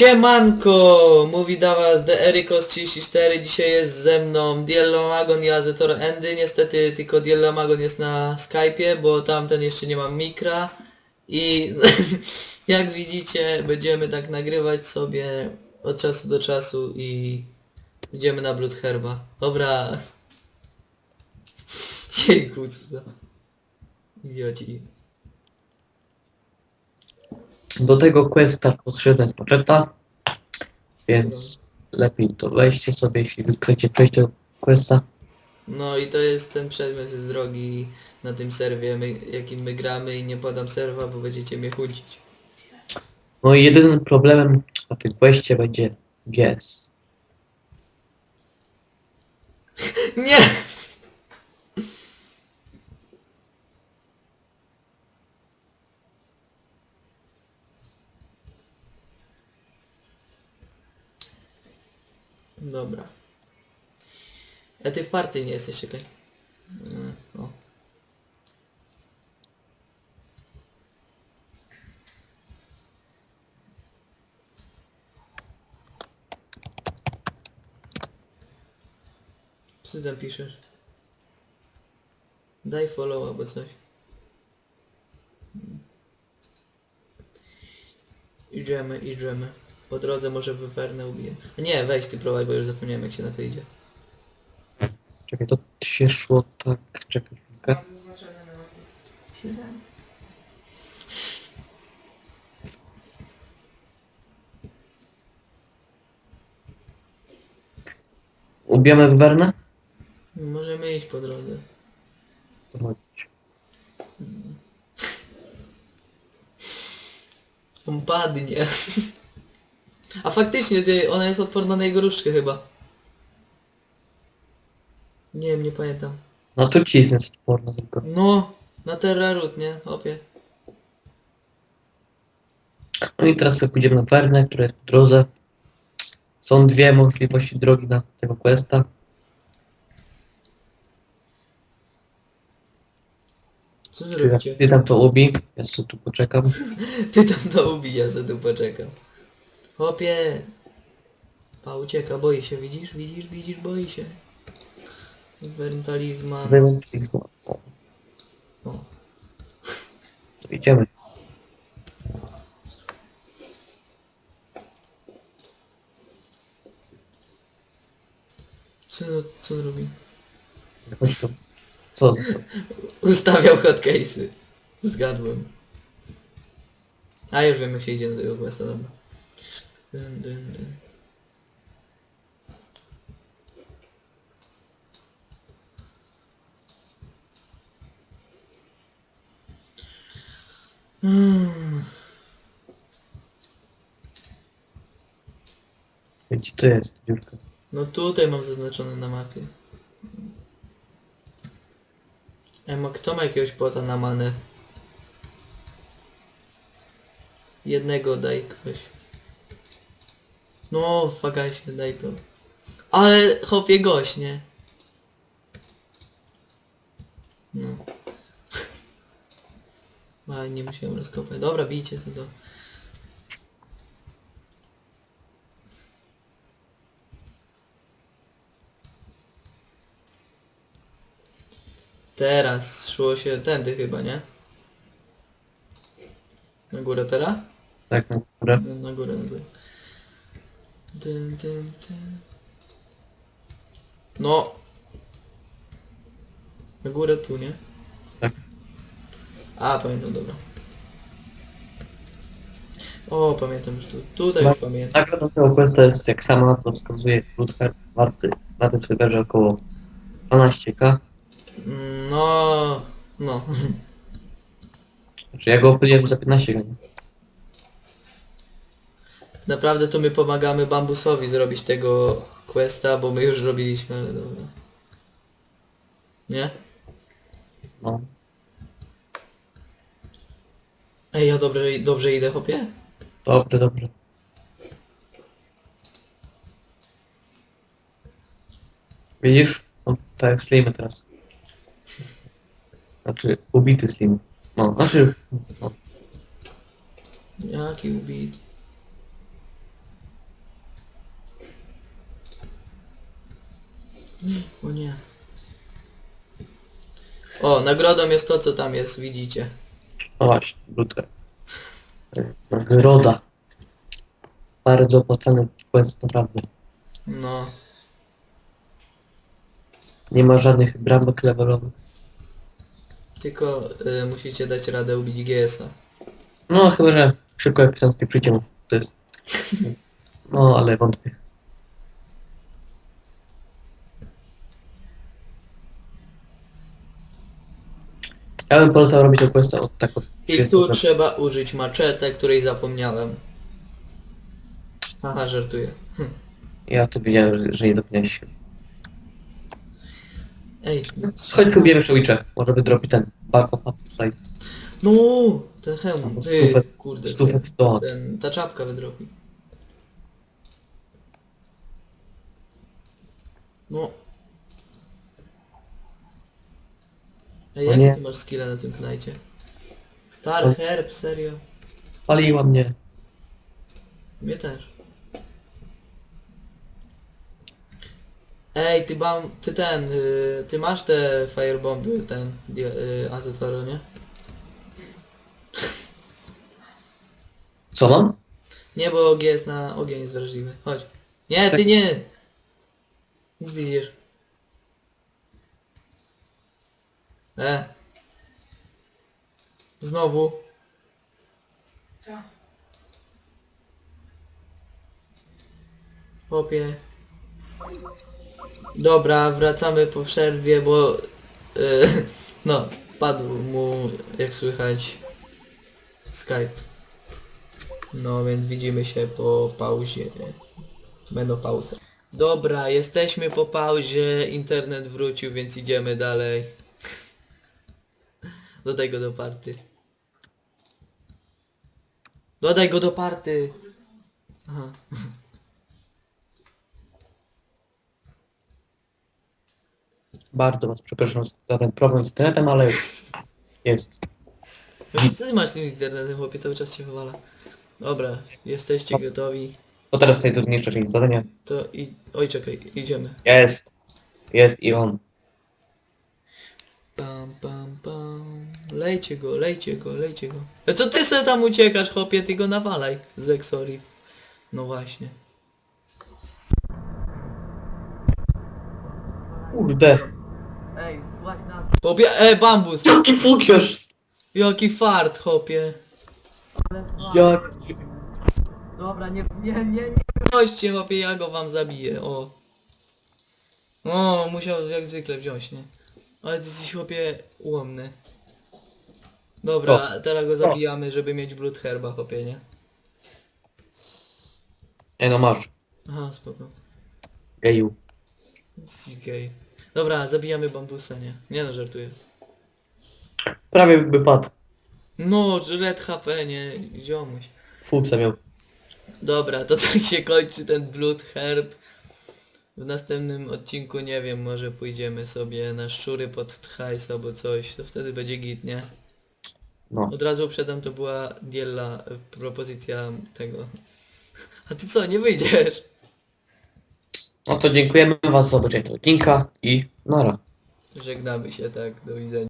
Siemanko! Mówi do was The Erykos34, dzisiaj jest ze mną Diellomagon i Azetor Endy, niestety tylko Diellomagon jest na Skype'ie, bo tamten jeszcze nie ma mikra i jak widzicie będziemy tak nagrywać sobie od czasu do czasu i idziemy na Bloodherba. Dobra. Jejku, co. Idioci. Do tego questa potrzebna jest poczeta, więc lepiej to weźcie sobie, jeśli chcecie przejść tego questa. No i to jest ten przedmiot jest drogi na tym serwie, my, jakim my gramy i nie podam serwa, bo będziecie mnie chudzić. No i jedynym problemem na tym questie będzie guess. Nie! Dobra. A ty w partii nie jesteś, czekaj. Mm, O. Co ty tam piszesz? Daj follow albo coś. Idziemy, idziemy. Po drodze może wywernę ubiję. A nie, weź ty prowadź, bo już zapomniałem jak się na to idzie. Czekaj, to się szło tak, czekaj chwilkę. Ubijamy wernę? Możemy iść po drodze. Chodź. On padnie. A faktycznie, ty, ona jest odporna na jego różdżkę chyba. Nie wiem, nie pamiętam. No tu ci jest odporna tylko. No, na Terrarut, nie? Opie. No i teraz sobie pójdziemy na wernę, która jest po drodze. Są dwie możliwości drogi na tego questa. Co Ty, zrobicie? ty tam to ubij, ja sobie tu poczekam. Ty tam to ubij, ja za tu poczekam. Hopie! Pa ucieka, boi się, widzisz, widzisz, widzisz, boi się. Wentalizman. Wyłącz Xbox. O, idziemy. Co, co on robi? Co? Ustawiał hotcase'y. Zgadłem. A już wiem jak się idzie do tego questa, dobra. Dyn, dyn, dyn. Mm. Gdzie to jest dziurka? No tutaj mam zaznaczone na mapie. Emo, kto ma jakiegoś płota na manę? Jednego daj ktoś. No, fagasie, daj to. Ale chopie gość, nie? No. A, nie musiałem rozkopać. Dobra, bijcie to. to. Teraz szło się tędy chyba, nie? Na górę teraz? Tak, na górę. Na górę, na górę. Dyn, dyn, dyn. No! Na górę tu, nie? Tak. A, pamiętam, dobra. O, pamiętam już tu. Tutaj już pamiętam. Nagroda tego questa jest, jak sama na to wskazuje, Bloodheart warty na tym serwerze około 12k. Mm, No, no. Znaczy ja go opyliłem za 15k. nie? Naprawdę to my pomagamy Bambusowi zrobić tego questa, bo my już robiliśmy, ale dobra. Nie? No. Ej, ja dobrze, dobrze idę, chopie? Dobrze, dobrze. Widzisz? No, tak jak Slimy teraz. Znaczy, ubity Slim. No, znaczy, no, Jaki ubit. O nie. O, nagrodą jest to, co tam jest, widzicie. No właśnie, brudkę. Nagroda. Bardzo opłacany quest, naprawdę. No. Nie ma żadnych bramek levelowych. Tylko y, musicie dać radę ubić GS-a. No chyba, że szybko jak pisanki przyciął. To jest... No, ale wątpię. Ja bym polecał robić questa od tak od I 30 tu lat. trzeba użyć maczetę, której zapomniałem. Aha, żartuję. Ja tu wiedziałem, że, że nie zapomniałeś. Ej, Chodź próbujemy Szowicze. Może wydrobi ten Bark of Upside. no, ten hełm. Ty, stufę- kurde, Stufę do ten, ta czapka wydrobi. No. Ej, O jakie nie. ty masz skille na tym knajcie? Star? Herb, serio? Paliła mnie. Mnie też. Ej, ty bam, ty ten, y, ty masz te firebomby, ten, di- y, Azetoro, nie? Co mam? Nie, bo G jest na ogień jest wrażliwy. Chodź. Nie, ty Tak. nie! Nic ty idziesz. E. Znowu. Chłopie. Dobra, wracamy po przerwie, bo... y, no, padł mu, jak słychać, Skype. No więc widzimy się po pauzie. Menopauza. Dobra, jesteśmy po pauzie, internet wrócił, więc idziemy dalej. Dodaj go do party. Dodaj go do party. Aha. Bardzo was przepraszam za ten problem z internetem, ale jest. No Co ty masz z tym internetem, chłopie, cały czas się wywala. Dobra, jesteście gotowi. To teraz najtrudniejsza część zadania. To i... Oj, czekaj, idziemy. Jest. Jest i on. Pam, pam, pam. Lejcie go, lejcie go, lejcie go. A co ty se tam uciekasz, chłopie? Ty go nawalaj z Exori. No właśnie. Kurde. Ej, słuchaj na... Chłopie, e, bambus! Jaki fukiarz! Jaki fart, chłopie. Jak... Dobra, nie, nie, nie, nie. Chodźcie, chłopie, ja go wam zabiję, o. O, musiał jak zwykle wziąć, nie? Ale ty jesteś, chłopie, ułomny. Dobra, teraz go zabijamy, żeby mieć blood herba, chłopie, nie? Nie no masz. Aha, spoko. Geju. Jesteś gej. Dobra, zabijamy bambusa, nie? Nie no, żartuję. Prawie by padł. No, red HP, nie? Ziomuś. Fuksę miał. Dobra, to tak się kończy ten Blood Herb. W następnym odcinku, nie wiem, może pójdziemy sobie na szczury pod hajs albo coś, to wtedy będzie git, nie? No. Od razu uprzedzam, to była Diella e, propozycja tego. A ty co, nie wyjdziesz? No to dziękujemy was za obejrzenie tego odcinka i nara. Żegnamy się, tak, do widzenia.